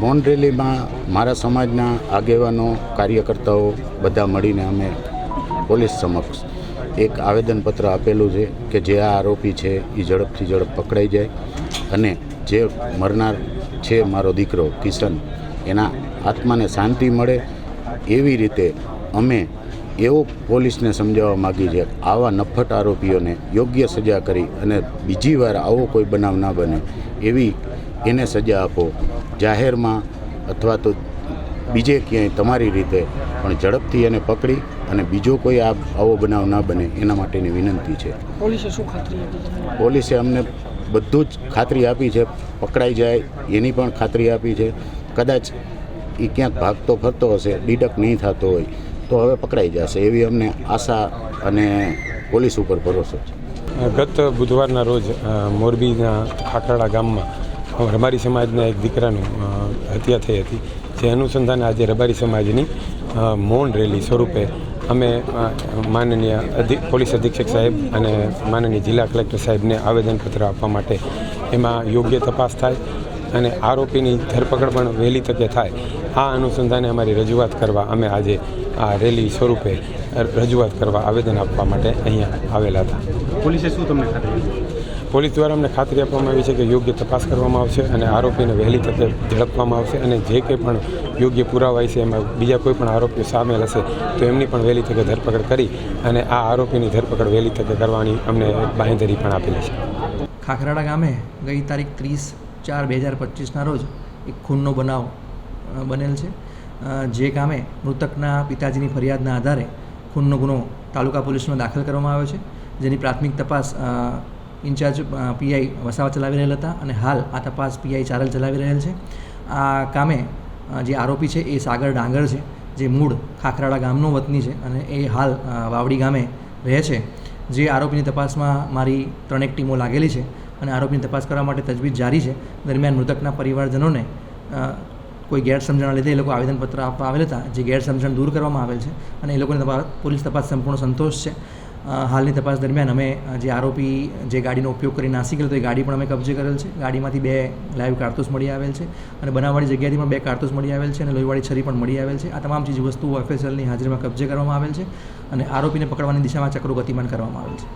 મૌન રેલીમાં મારા સમાજના આગેવાનો, કાર્યકર્તાઓ બધા મળીને અમે પોલીસ સમક્ષ એક આવેદનપત્ર આપેલું છે કે જે આ આરોપી છે એ ઝડપથી ઝડપ પકડાઈ જાય અને જે મરનાર છે મારો દીકરો કિશન, એના આત્માને શાંતિ મળે એવી રીતે અમે એવો પોલીસને સમજાવવા માગીએ છે. કે આવા નફટ આરોપીઓને યોગ્ય સજા કરી અને બીજી વાર આવો કોઈ બનાવ ના બને એવી એને સજા આપો. જાહેરમાં અથવા તો બીજે ક્યાંય તમારી રીતે પણ ઝડપથી એને પકડી અને બીજો કોઈ આ આવો બનાવ ના બને એના માટેની વિનંતી છે. પોલીસે શું ખાતરી આપી પોલીસે અમને બધું જ ખાતરી આપી છે. પકડાઈ જાય એની પણ ખાતરી આપી છે. કદાચ એ ક્યાંક ભાગતો ફરતો હશે ડિડક નહીં થતો હોય તો હવે પકડાઈ જશે. એવી અમને આશા અને પોલીસ ઉપર ભરોસો છે. ગત બુધવારના રોજ મોરબીના ખાખરાળા ગામમાં રબારી સમાજના એક દીકરાનું હત્યા થઈ હતી. જે અનુસંધાને આજે રબારી સમાજની મૌન રેલી સ્વરૂપે અમે માનનીય પોલીસ અધિક્ષક સાહેબ અને માનનીય જિલ્લા કલેક્ટર સાહેબને આવેદનપત્ર આપવા માટે એમાં યોગ્ય તપાસ થાય અને આરોપીની ધરપકડ પણ વહેલી તકે થાય. આ અનુસંધાને અમારી રજૂઆત કરવા અમે આજે આ રેલી સ્વરૂપે રજૂઆત કરવા આવેદન આપવા માટે અહીંયા આવેલા હતા. પોલીસે શું તમને ખાતરી? પોલીસ દ્વારા અમને ખાતરી આપવામાં આવી છે કે યોગ્ય તપાસ કરવામાં આવશે અને આરોપીને વહેલી તકે ઝડપવામાં આવશે અને જે કંઈ પણ યોગ્ય પુરાવા છે એમાં બીજા કોઈ પણ આરોપીઓ સામેલ હશે, તો એમની પણ વહેલી તકે ધરપકડ કરી અને આ આરોપીની ધરપકડ વહેલી તકે કરવાની અમને બાંહેધરી પણ આપેલી છે. ખાખરાડા ગામે ગઈ તારીખ ત્રીસ ચાર બે હજાર પચીસના રોજ એક ખૂનનો બનાવ બનેલ છે. જે ગામે મૃતકના પિતાજીની ફરિયાદના આધારે ખૂનનો ગુનો તાલુકા પોલીસમાં દાખલ કરવામાં આવ્યો છે. જેની પ્રાથમિક તપાસ ઇન્ચાર્જ પીઆઈ વસાવા ચલાવી રહેલ હતા અને હાલ આ તપાસ પીઆઈ ચારલ ચલાવી રહેલ છે. આ કામે જે આરોપી છે એ સાગર ડાંગર છે, જે મૂળ ખાખરાળા ગામનો વતની છે અને એ હાલ વાવડી ગામે રહે છે. જે આરોપીની તપાસમાં મારી ત્રણેક ટીમો લાગેલી છે અને આરોપીની તપાસ કરવા માટે તજવીજ જારી છે. દરમિયાન મૃતકના પરિવારજનોને કોઈ ગેરસમજણના લીધે એ લોકો આવેદનપત્ર આપવા આવેલ હતા. જે ગેરસમજણ દૂર કરવામાં આવેલ છે અને એ લોકોને તપાસ, પોલીસ તપાસ સંપૂર્ણ સંતોષ છે. હાલની તપાસ દરમિયાન અમે જે આરોપી, જે ગાડીનો ઉપયોગ કરી નાસી ગયેલો તો એ ગાડી પણ અમે કબજે કરેલ છે. ગાડીમાંથી બે લાઈવ કારતૂસ મળી આવેલ છે અને બનાવવાળી જગ્યાથી પણ બે કારતૂસ મળી આવેલ છે અને લોહીવાળી છરી પણ મળી આવેલ છે. આ તમામ ચીજ વસ્તુઓ એફએસએલની હાજરીમાં કબજે કરવામાં આવેલ છે અને આરોપીને પકડવાની દિશામાં ચક્રો ગતિમાન કરવામાં આવેલ છે.